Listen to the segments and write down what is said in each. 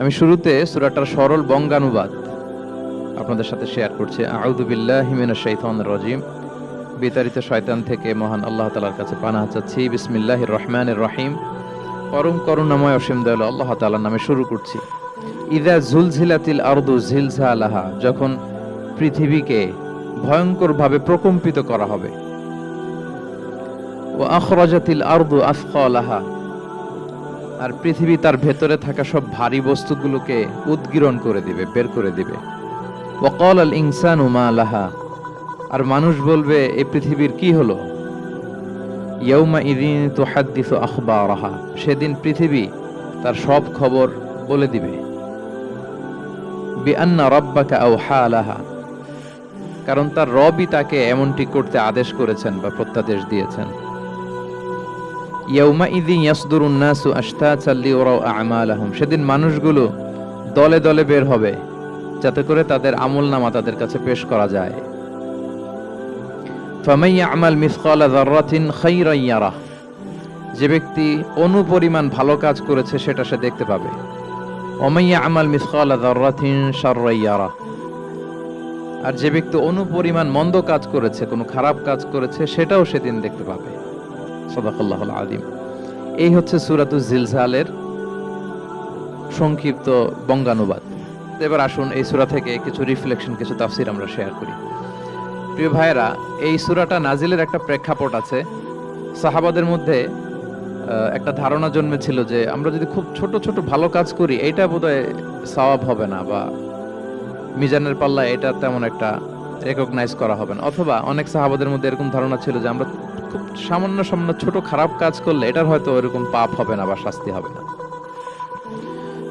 আমি শুরুতে সুরাটার সরল বঙ্গানুবাদ আপনাদের সাথে শেয়ার করছি। আউদুবিল্লাহ হিমিনা শৈতান রাজিম। বিতাড়িত শয়তান থেকে মহান আল্লাহ তালার কাছে পানাহ চাচ্ছি। বিসমিল্লাহ রহমানের রহিম। পরম করুণাময় অসীম দয়ালু আল্লাহ তালার নামে শুরু করছি। ইদা ঝুলঝিলাতিল আরদু ঝিলঝা আলাহা যখন পৃথিবীকে ভয়ঙ্করভাবে প্রকম্পিত করা হবে। ও আখরাজাতিল আরদু আলাহা আর পৃথিবী তার ভেতরে থাকা সব ভারী বস্তুগুলোকে উদ্গীরণ করে দিবে, বের করে দিবে। ওয়াকাল আল ইনসান মা লাহা। আর মানুষ বলবে এই পৃথিবীর কি হলো? ইয়ৌমা ইদিন তো হাদ্দিস আখবারাহা। সেদিন পৃথিবী তার সব খবর বলে দিবে। বিআন্না রব্বাকা আও হালাহা কারণ তার রবই তাকে এমনটি করতে আদেশ করেছেন বা প্রত্যাদেশ দিয়েছেন। সেদিন মানুষগুলো দলে দলে বের হবে, যাতে করে তাদের আমলনামা তাদের কাছে পেশ করা যায়। আমাল যে ব্যক্তি অনুপরিমাণ ভালো কাজ করেছে, সেটা সে দেখতে পাবে। ওমাইয়া আমাল আর যে ব্যক্তি অনুপরিমাণ মন্দ কাজ করেছে, কোনো খারাপ কাজ করেছে, সেটাও সেদিন দেখতে পাবে। সদাকাল্লাহুল আদিম এই হচ্ছে সুরাতু জিলজালের সংক্ষিপ্ত বঙ্গানুবাদ। এবার আসুন এই সুরা থেকে কিছু রিফ্লেকশন কিছু তাফসির আমরা শেয়ার করি। প্রিয় ভাইয়েরা, এই সুরাটা নাজিলের একটা প্রেক্ষাপট আছে। সাহাবাদের মধ্যে একটা ধারণা জন্মেছিল যে আমরা যদি খুব ছোট ছোট ভালো কাজ করি, এইটা বোধহয় সওয়াব হবে না বা মিজানের পাল্লা এটা তেমন একটা রেকগনাইজ করা হবে না। অথবা অনেক সাহাবাদের মধ্যে এরকম ধারণা ছিল যে আমরা খুব সামান্য সামান্য ছোট খারাপ কাজ করলে এটার হয়তো এরকম পাপ হবে না বা শাস্তি হবে না।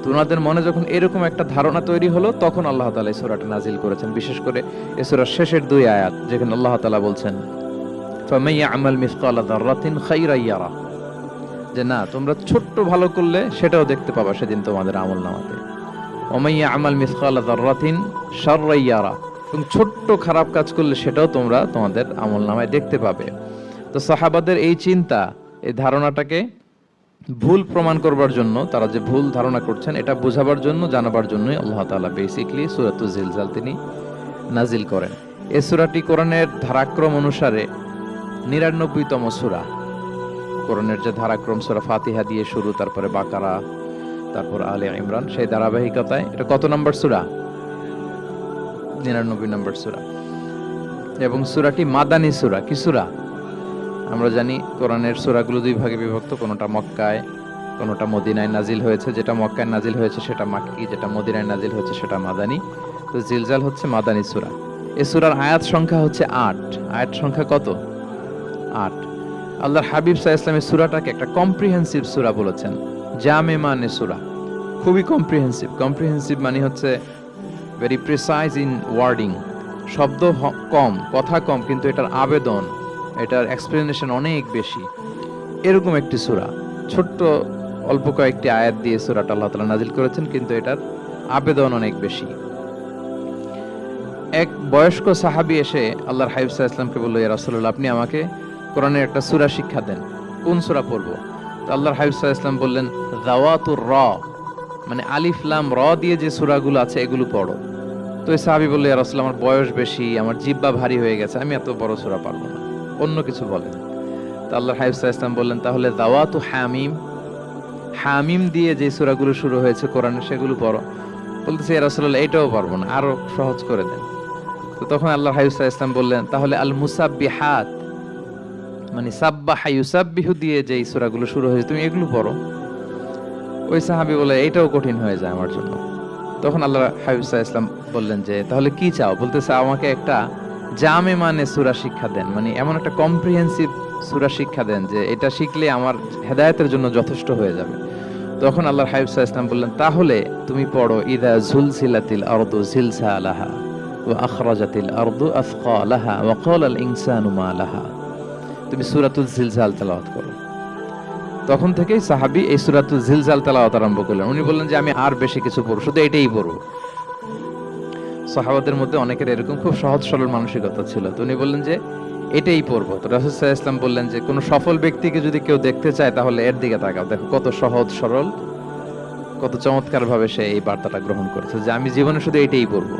তো ওনাদের মনে যখন এরকম একটা ধারণা তৈরি হলো, তখন আল্লাহ তালা এই সুরাটা নাজিল করেছেন। বিশেষ করে এই সুরার শেষের দুই আয়াত, যেখানে আল্লাহ তালা বলছেন যে না, তোমরা ছোট্ট ভালো করলে সেটাও দেখতে পাবা সেদিন তোমাদের আমল নামাতে। ওমাইয়া আমাল মিসকালা দাররাতিন শাররা এবং ছোট্ট খারাপ কাজ করলে সেটাও তোমরা তোমাদের আমল নামায় দেখতে পাবে। তো সাহাবাদের এই চিন্তা, এই ধারণাটাকে ভুল প্রমাণ করবার জন্য, তারা যে ভুল ধারণা করছেন, এটা বোঝাবার জন্য, জানাবার জন্যই আল্লাহ তাআলা বেসিকলি সুরাতুল জিলজাল তিনি নাজিল করেন। এ সুরাটি কোরআনের ধারাক্রম অনুসারে নিরানব্বইতম সুরা। কোরআনের যে ধারাক্রম, সুরা ফাতিহা দিয়ে শুরু, তারপরে বাকারা, তারপর আলে ইমরান, সেই ধারাবাহিকতায়, এটা কত নম্বর সুরা? নিরানব্বই নম্বর সুরা। এবং সুরাটি মাদানী সুরা, কি সূরা? আমরা জানি কোরআনের সূরাগুলো দুই ভাগে বিভক্ত, কোনোটা মক্কায়, কোনোটা মদিনায় নাজিল হয়েছে। যেটা মক্কায় নাজিল হয়েছে সেটা মাক্কি, যেটা মদিনায় নাজিল হয়েছে সেটা মাদানি। তো জিলজাল হচ্ছে মাদানি সুরা। এ সুরার আয়াত সংখ্যা হচ্ছে আট। আয়াত সংখ্যা কত? আট। আল্লাহর হাবিব সাহা ইসলামের সূরাটাকে একটা কম্প্রিহেন্সিভ সুরা বলেছেন, জামে মানে সূরা। খুবই কম্প্রিহেন্সিভ কম্প্রিহেন্সিভ মানে হচ্ছে ভেরি প্রিসাইজ ইন ওয়ার্ডিং শব্দ কম, কথা কম, কিন্তু এটার আবেদন এটার এক্সপ্লেনেশন অনেক বেশি। এরকম একটি সূরা, ছোট্ট অল্প কয়েকটি আয়াত দিয়ে সূরাটা আল্লাহ তাআলা নাজিল করেছেন, কিন্তু এটার আবেদন অনেক বেশি। এক বয়স্ক সাহাবী এসে আল্লাহর সাল্লাল্লাহু আলাইহি ইসলামকে বলল ইয়া রাসূলুল্লাহ, আপনি আমাকে কোরআনের একটা সূরা শিক্ষা দেন। কোন সূরা পড়ব? তো আল্লাহর আলাইহি ইসলাম বললেন দাওয়াতুর র মানে আলিফলাম র দিয়ে যে সূরাগুলো আছে এগুলো পড়ো। তো এই সাহাবি বলল ইয়া রাসূলুল্লাহ আমার বয়স বেশি, আমার জিব্বা ভারী হয়ে গেছে, আমি এত বড় সূরা পারব না। অন্য কিছু বলেন। তা হাবিব সাল্লাল্লাহু ইসলাম বললেন, তাহলে দাওয়াতু হামিম হামিম দিয়ে যে সুরাগুলো শুরু হয়েছে কোরআনে সেগুলো পড়ো। বলতেছে রাসূলুল্লাহ, এটাও পারব না, আরও সহজ করে দেন। তো তখন আল্লাহ সাল্লাল্লাহু ইসলাম বললেন, তাহলে আল মুসাব্বি হাত মানে সাব্বাহা ইউসাব্বিহু দিয়ে যে সূরাগুলো শুরু হয়েছে, তুমি এগুলো পড়ো। ওই সাহাবী বলে, এটাও কঠিন হয়ে যায় আমার জন্য। তখন আল্লাহ হাবিব ইসলাম বললেন যে, তাহলে কি চাও? বলতেছে, আমাকে একটা জামে মানে সুরা শিক্ষা দেন। মানে এমন একটা কম্প্রিহেন্সিভ সুরা শিক্ষা দেন যে এটা শিখলে আমার হেদায়তের জন্য যথেষ্ট হয়ে যাবে। তখন আল্লাহর হাবিব সাল্লাল্লাহু ইসলাম বললেন, তাহলে তুমি পড়ো, ইদা জুলসিলাতিল আরদু জিলসালাহা ওয়া আখরাজাতিল আরদু আথকালাহা ওয়া ক্বালাল ইনসানু মা লাহা। তুমি সূরাতুল জিলজাল তেলাওয়াত করো। তখন থেকেই সাহাবি এই সূরাতুল জিলজাল তেলাওয়াত আরম্ভ করলেন। উনি বললেন যে, আমি আর বেশি কিছু পড়ব, শুধু এটাই পড়ব। সাহাবাদের মধ্যে অনেকের এরকম খুব সহজ সরল মানসিকতা ছিল। তো উনি বললেন যে, এটাই পড়ব তো রাসুল সাল্লাহ ইসলাম বললেন যে, কোনো সফল ব্যক্তিকে যদি কেউ দেখতে চায়, তাহলে এর দিকে তাকাও। দেখো, কত সহজ সরল, কত চমৎকার ভাবে সে এই বার্তাটা গ্রহণ করেছে যে, আমি জীবনে শুধু এটাই পড়ব।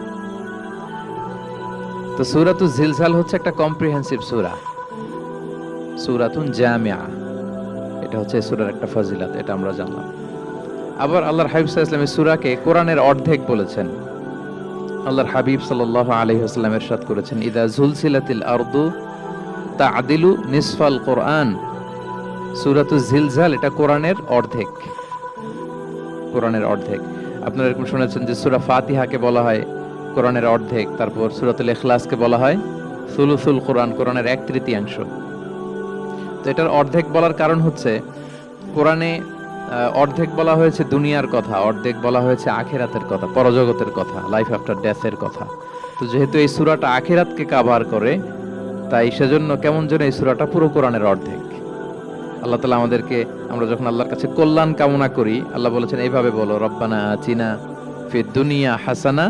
তো সুরাতু জিলজাল হচ্ছে একটা কম্প্রিহেন্সিভ সুরা। সুরাতুন জামিয়া। এটা হচ্ছে সুরার একটা ফজিলাত, এটা আমরা জানলাম। আবার আল্লাহর আলাইহি ওয়াসাল্লাম সুরাকে কোরআনের অর্ধেক বলেছেন। আল্লাহর হাবিব সাল্লাল্লাহু আলাইহি ওয়াসাল্লাম ইরশাদ করেছেন, ইদা জুলসিলাতিল আরদু তাআদিলু নিসফাল কোরআন। সূরাতু জিলজাল, এটা কোরআনের অর্ধেক। কোরআনের অর্ধেক। আপনারা এরকম শুনেছেন যে সূরা ফাতিহাকে বলা হয় কোরআনের অর্ধেক, তারপর সুরাতুল এখলাসকে বলা হয় সুলুসুল কোরআন, কোরআনের এক তৃতীয়াংশ। তো এটার অর্ধেক বলার কারণ হচ্ছে, কোরআনে অর্ধেক বলা হয়েছে দুনিয়ার কথা, অর্ধেক বলা হয়েছে আখেরাতের কথা, পরজগতের কথা লাইফ আফটার ডেথের কথা। তো যেহেতু এই সুরাটা আখেরাতকে কাভার করে, তাই সেজন্য কেমন যেন এই সুরাটা পুরো কোরআনের অর্ধেক। আল্লাহ তালা আমাদেরকে, আমরা যখন আল্লাহর কাছে কল্যাণ কামনা করি, আল্লাহ বলেছেন, এইভাবে বলো, রব্বানা চিনা ফির দুনিয়া হাসানা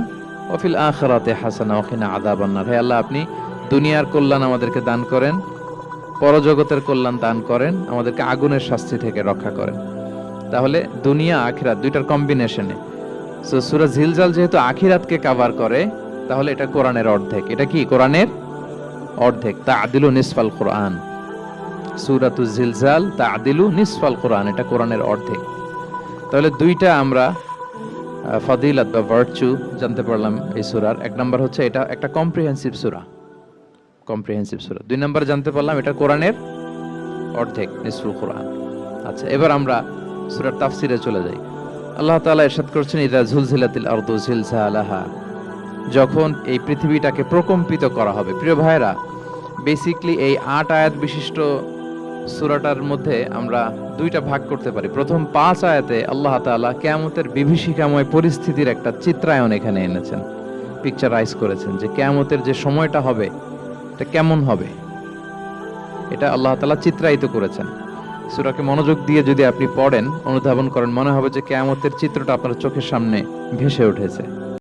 অফিল আখরাতে হাসানা অখিনা আদাবান্নার হে আল্লাহ, আপনি দুনিয়ার কল্যাণ আমাদেরকে দান করেন, পরজগতের কল্যাণ দান করেন, আমাদেরকে আগুনের শাস্তি থেকে রক্ষা করেন। তাহলে দুনিয়া, আখিরাত দুইটার কম্বিনেশনে সো সুরা ঝিলজাল যেহেতু আখিরাতকে কাভার করে, তাহলে এটা কোরআনের অর্ধেক। এটা কি? কোরআনের অর্ধেক। তা আদিলু নিসফাল কোরআন। সুরাতু জিলজাল তা আদিলু নিসফাল কোরআন, এটা কোরআনের অর্ধেক। তাহলে দুইটা আমরা ফদিলত বা ভার্চু জানতে পারলাম এই সুরার। এক নম্বর হচ্ছে এটা একটা কম্প্রিহেন্সিভ সুরা। কম্প্রিহেন্সিভ সুরা। দুই নম্বর জানতে পারলাম এটা কোরআনের অর্ধেক, নিসফুল কোরআন। আচ্ছা এবার আমরা সুরার তাফসিরে চলে যাই। আল্লাহ তাআলা ইরশাদ করছেন, ইদা ঝুলঝিলাতিল আরদু জিলজালাহা যখন এই পৃথিবীটাকে প্রকম্পিত করা হবে। প্রিয় ভাইরা বেসিকলি এই আট আয়াত বিশিষ্ট সূরাটার মধ্যে আমরা দুইটা ভাগ করতে পারি। প্রথম পাঁচ আয়াতে আল্লাহ তাআলা কিয়ামতের বিভীষিকাময় পরিস্থিতির একটা চিত্রায়ন এখানে এনেছেন পিকচারাইজ করেছেন যে কিয়ামতের যে সময়টা হবে, এটা কেমন হবে? এটা আল্লাহ তাআলা চিত্রায়িত করেছেন। সূরাকে মনোযোগ দিয়ে যদি আপনি পড়েন, অনুধাবন করেন, মনে হবে যে কেয়ামতের চিত্রটা আপনার চোখের সামনে ভেসে উঠেছে।